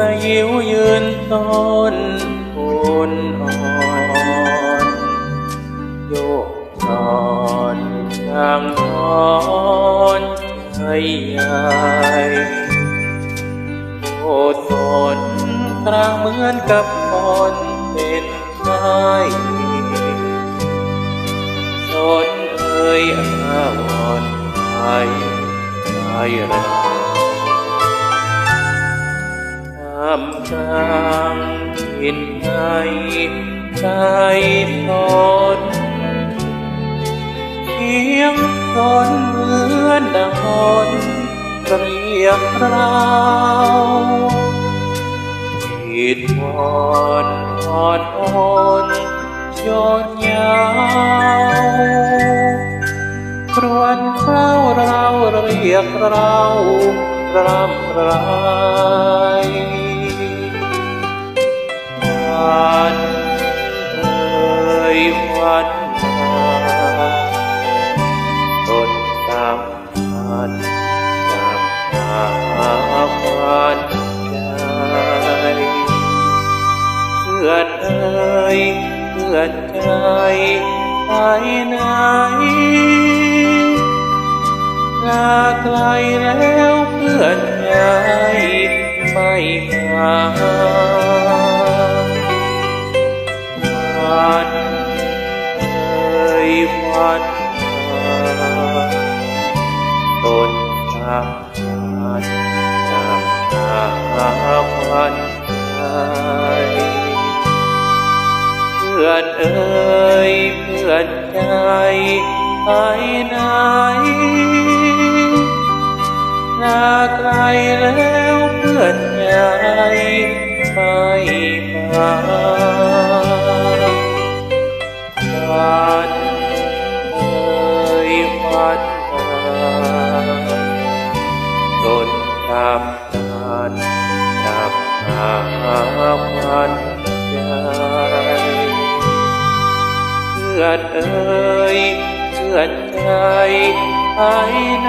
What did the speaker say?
วยืนต้นคนอ่อนโยกตอนทางทอนใจใหญ่โอดทนครางเหมือนกับคนเป็นไข้ตนเอ่ยอาวรณ์ไทยใจเรา ท่ามกลางทินไทยใจทนเพียงทนเหมือนดังคนเรียกเราผิดวอนทอดทนยนยาวครวนเข้าเราเรียกเรารำรวั พื่อนเอ่ยเพื่อนใจไปไหนลาไกลแล้วเพื่อนใหญ่ไม่มา อนเอ่ยเพื่อนใจไปไหนลาไกลแล้วเพื่อนใหญ่ไม่มาวันเอ่ยวันมาตนตามตานจับหาวันใจ อนเอ่ยเชื่อใจไปไหน